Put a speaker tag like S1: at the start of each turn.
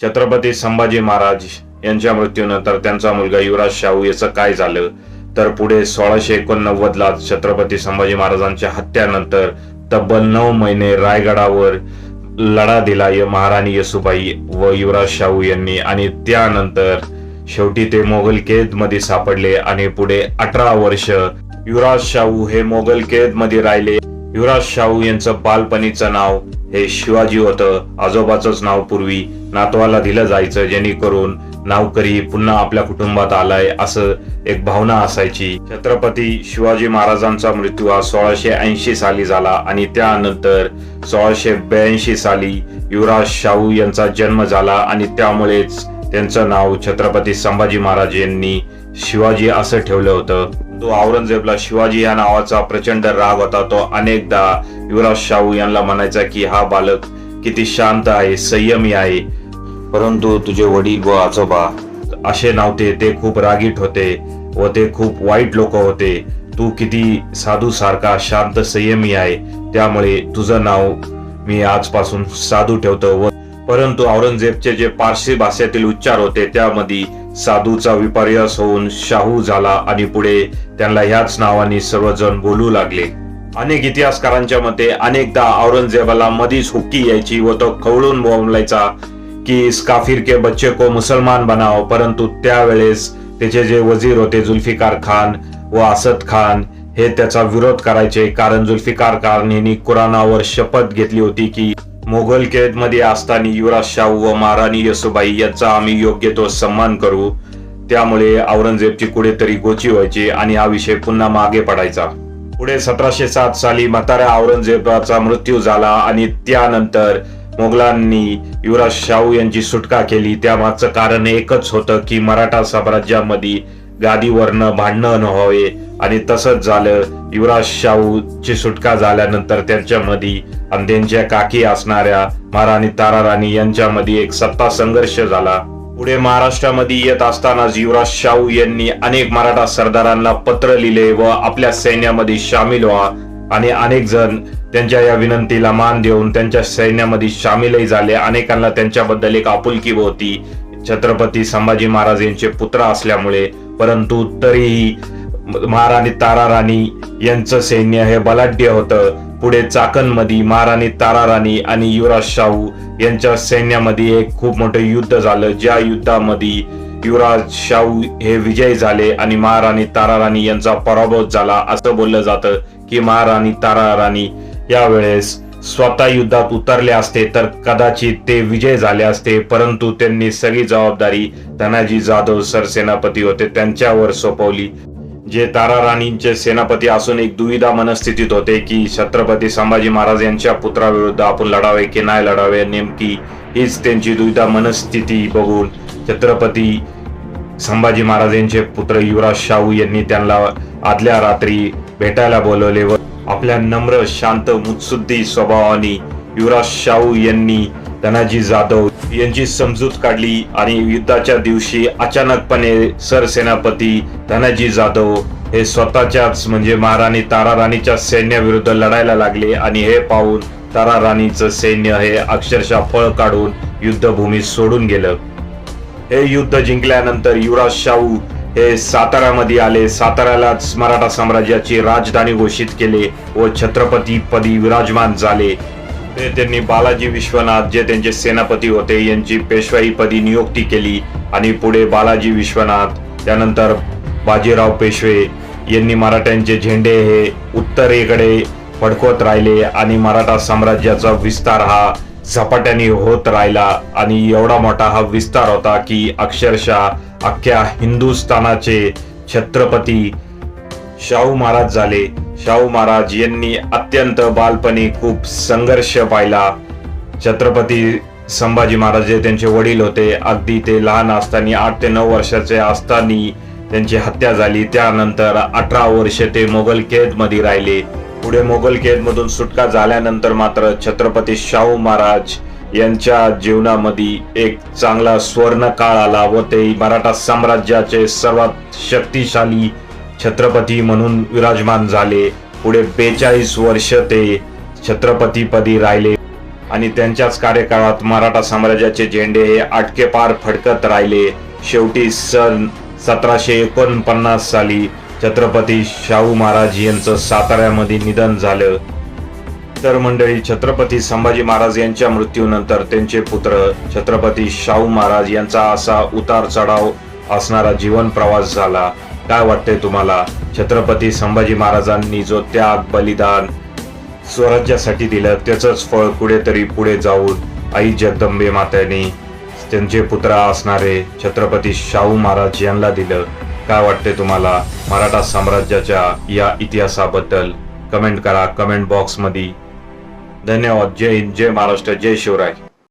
S1: छत्रपती संभाजी महाराज यांच्या मृत्यूनंतर त्यांचा मुलगा युवराज शाहू याचं काय झालं? तर पुढे सोळाशे एकोणनव्वद ला छत्रपती संभाजी महाराजांच्या हत्यानंतर तब्बल नऊ महिने रायगडावर लढा दिला या महाराणी यसूबाई व युवराज शाहू यांनी. आणि त्यानंतर शेवटी ते मोगल कैदमध्ये सापडले आणि पुढे अठरा वर्ष युवराज शाहू हे मोगल कैदमध्ये राहिले. युवराज शाहू यांचं बालपणीचं नाव हे शिवाजी होतं. आजोबाचंच नाव पूर्वी नातवाला दिलं जायचं जेणेकरून नावकरी पुन्हा आपल्या कुटुंबात आलाय असं एक भावना असायची. छत्रपती शिवाजी महाराजांचा मृत्यू हा सोळाशे ऐंशी साली झाला आणि त्यानंतर सोळाशे ब्याऐंशी साली युवराज शाहू यांचा जन्म झाला आणि त्यामुळेच त्यांचं नाव छत्रपती संभाजी महाराज यांनी शिवाजी असं ठेवलं होतं. तो औरंगजेबला शिवाजी या नावाचा प्रचंड राग होता. तो अनेकदा युवराज शाहू यांना म्हणायचा की हा बालक किती शांत आहे संयमी आहे. परंतु तुझे वडील व आजोबा असे नव्हते. ते खूप रागीट होते व ते खूप वाईट लोक होते. तू किती साधू सारखा शांत संयमी आहे. त्यामुळे तुझं नाव मी आजपासून साधू ठेवतो व परंतु औरंगजेबचे जे पारसी भाषेतील उच्चार होते त्यामध्ये साधूचा विपर्यास होऊन शाहू झाला आणि पुढे त्यांना ह्याच नावाने सर्वजण बोलू लागले. अनेक इतिहासकारांच्या मते अनेकदा औरंगजेबाला मधीच हुक्की यायची व तो खवळून बोंबलायचा की इस काफिर के बच्चे को मुसलमान बनाव परंतु त्यावेळेस त्याचे जे वजीर होते जुल्फिकार खान व असद खान हे त्याचा विरोध करायचे. कारण जुल्फिकार खान यांनी कुराणावर शपथ घेतली होती की मोगल कैदमध्ये असताना युवराज शाहू व महाराणी येसुबाई यांचा आम्ही योग्य तो सन्मान करू. त्यामुळे औरंगजेबची कुठेतरी गोची व्हायची आणि हा विषय पुन्हा मागे पडायचा. पुढे सतराशे सात साली म्हाताऱ्या औरंगजेबाचा मृत्यू झाला आणि त्यानंतर मोगलांनी युवराज शाहू यांची सुटका केली. त्यामागचं कारण एकच होतं की मराठा साम्राज्यामध्ये गादीवरनं भांडणं न व्हावे. आणि तसंच झालं. युवराज शाहूची सुटका झाल्यानंतर त्यांच्यामध्ये आणि त्यांच्या काकी असणाऱ्या महाराणी ताराराणी यांच्यामध्ये एक सत्ता संघर्ष झाला. पुढे महाराष्ट्रामध्ये येत असतानाच युवराज शाहू यांनी अनेक मराठा सरदारांना पत्र लिहिले व आपल्या सैन्यामध्ये सामील व्हा आणि अनेक जण त्यांच्या या विनंतीला मान देऊन त्यांच्या सैन्यामध्ये सामीलही झाले. अनेकांना त्यांच्याबद्दल एक आपुलकी होती. छत्रपती संभाजी महाराज यांचे पुत्र असल्यामुळे. परंतु तरीही महाराणी ताराराणी यांचं सैन्य हे बलाढ्य होतं. पुढे चाकणमध्ये महाराणी ताराराणी आणि युवराज शाहू यांच्या सैन्यामध्ये एक खूप मोठं युद्ध झालं. ज्या युद्धामध्ये युवराज शाहू हे विजय झाले आणि महाराणी ताराराणी यांचा पराभव झाला. असं बोललं जातं की महाराणी ताराराणी यावेळेस स्वतः युद्धात उतरले असते तर कदाचित ते विजय झाले असते. परंतु त्यांनी सगळी जबाबदारी धनाजी जाधव सरसेनापती होते. त्यांच्यावर सोपवली. जे तारा राणींचे सेनापती असून एक दुविधा मनस्थितीत होते की छत्रपती संभाजी महाराज यांच्या पुत्राविरुद्ध आपण लढावे की नाही लढावे नेमकी हीच त्यांची दुविधा मनस्थिती बघून छत्रपती संभाजी महाराज यांचे पुत्र युवराज शाहू यांनी त्यांना आदल्या रात्री भेटायला बोलवले व आपल्या नम्र शांत मुत्सुद्धी स्वभावाने युवराज शाहू यांनी धनाजी जाधव यांची समजूत काढली आणि युद्धाच्या दिवशी अचानकपणे सरसेनापती धनाजी जाधव हे स्वतःच्याच म्हणजे महाराणी ताराराणीच्या सैन्याविरुद्ध लढायला लागले आणि हे पाहून ताराराणीचं सैन्य हे अक्षरशः फळ काढून युद्धभूमी सोडून गेलं. हे युद्ध जिंकल्यानंतर युवराज शाहू हे साताऱ्यामध्ये आले. साताऱ्यालाच मराठा साम्राज्याची राजधानी घोषित केले व छत्रपती पदी विराजमान झाले. ते त्यांनी बालाजी विश्वनाथ जे त्यांचे सेनापती होते यांची पेशवाईपदी नियुक्ती केली आणि पुढे बालाजी विश्वनाथ त्यानंतर बाजीराव पेशवे यांनी मराठ्यांचे झेंडे हे उत्तरेकडे फडकवत राहिले आणि मराठा साम्राज्याचा विस्तार हा झपाट्याने होत राहिला आणि एवढा मोठा हा विस्तार होता की अक्षरशः अख्ख्या हिंदुस्थानाचे छत्रपती शाहू महाराज झाले. शाहू महाराज यांनी अत्यंत बालपणी खूप संघर्ष पाहिला. छत्रपती संभाजी महाराज जे त्यांचे वडील होते. अगदी ते लहान असताना आठ ते नऊ वर्षाचे असताना त्यांची हत्या झाली. त्यानंतर अठरा वर्ष ते मोगल कैदमध्ये राहिले. पुढे मोगल कैदमधून सुटका झाल्यानंतर मात्र छत्रपती शाहू महाराज यांच्या जीवनामध्ये एक चांगला स्वर्ण काळ आला व ते मराठा साम्राज्याचे सर्वात शक्तिशाली छत्रपती म्हणून विराजमान झाले. पुढे बेचाळीस वर्ष ते छत्रपतीपदी राहिले आणि त्यांच्याच कार्यकाळात मराठा साम्राज्याचे झेंडे हे आटके पार फडकत राहिले. शेवटी सन सतराशे एकोणपन्नास साली छत्रपती शाहू महाराज यांचं साताऱ्यामध्ये निधन झालं. तर मंडळी छत्रपती संभाजी महाराज यांच्या मृत्यूनंतर त्यांचे पुत्र छत्रपती शाहू महाराज यांचा असा उतार चढाव असणारा जीवन प्रवास झाला. काय वाटते तुम्हाला? छत्रपती संभाजी महाराजांनी जो त्याग बलिदान स्वराज्यासाठी दिलं त्याचंच फळ कुठेतरी पुढे जाऊन आई जगदंबे मात्यांनी त्यांचे पुत्र असणारे छत्रपती शाहू महाराज यांना दिलं. काय वाटते तुम्हाला? मराठा साम्राज्याच्या या इतिहासाबद्दल कमेंट करा. कमेंट बॉक्समध्ये. धन्यवाद. जय हिंद. जय महाराष्ट्र. जय शिवराय.